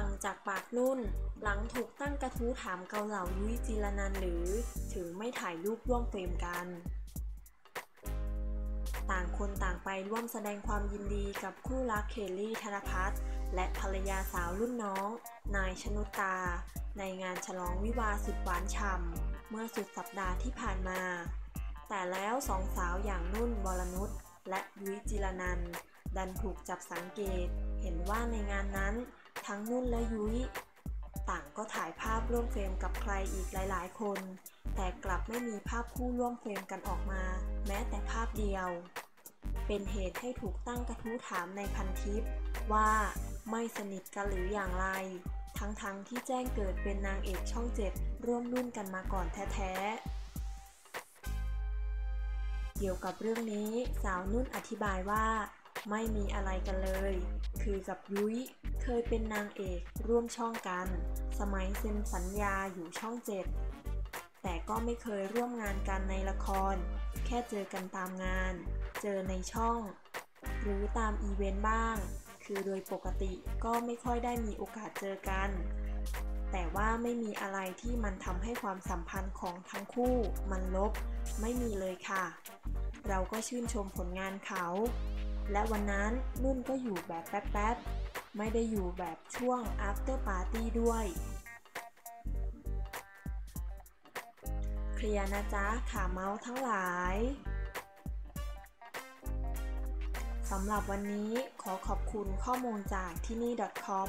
ังจากปากนุ่น หลังถูกตั้งกระทู้ถามเกาเหล่ายุ้ยจีรนันหรือ ถึงไม่ถ่ายรูปร่วมเฟรมกัน ต่างคนต่างไปร่วมแสดงความยินดีกับคู่รักเคลลี่ธนพัฒน์และภรรยาสาวรุ่นน้อง นายชนุตา ในงานฉลองวิวาสุดหวานฉ่ำเมื่อสุดสัปดาห์ที่ผ่านมา แต่แล้วสองสาวอย่างนุ่นวรนุชและยุ้ยจิรนันดันถูกจับสังเกต เห็นว่าในงานนั้น ทั้งนุ่นและยุ้ยต่างก็ถ่ายภาพร่วมเฟรมกับใครอีกหลายๆ คน แต่กลับไม่มีภาพคู่ร่วมเฟรมกันออกมา แม้แต่ภาพเดียว เป็นเหตุให้ถูกตั้งกระทู้ถามในพันทิปว่าไม่สนิทกันหรืออย่างไร ทั้งๆทที่แจ้งเกิดเป็นนางเอกช่องเจ็ดร่วมรุ่นกันมาก่อนแท้ๆ เกี่ยวกับเรื่องนี้สาวนุ่นอธิบายว่า ไม่มีอะไรกันเลย คือกับยุ้ยเคยเป็นนางเอกร่วมช่องกัน สมัยเซ็นสัญญาอยู่ช่องเจ็ดแต่ก็ไม่เคยร่วมงานกันในละคร แค่เจอกันตามงาน เจอในช่อง หรือตามอีเวนต์บ้าง คือโดยปกติก็ไม่ค่อยได้มีโอกาสเจอกัน แต่ว่าไม่มีอะไรที่มันทำให้ความสัมพันธ์ของทั้งคู่มันลบ ไม่มีเลยค่ะ เราก็ชื่นชมผลงานเขา และวันนั้นนุ่นก็อยู่แบบแป๊บๆ ไม่ได้อยู่แบบช่วง after party ด้วย เคลียร์นะจ๊ะขาเมาส์ทั้งหลายสำหรับวันนี้ขอขอบคุณข้อมูลจากที่นี่ .com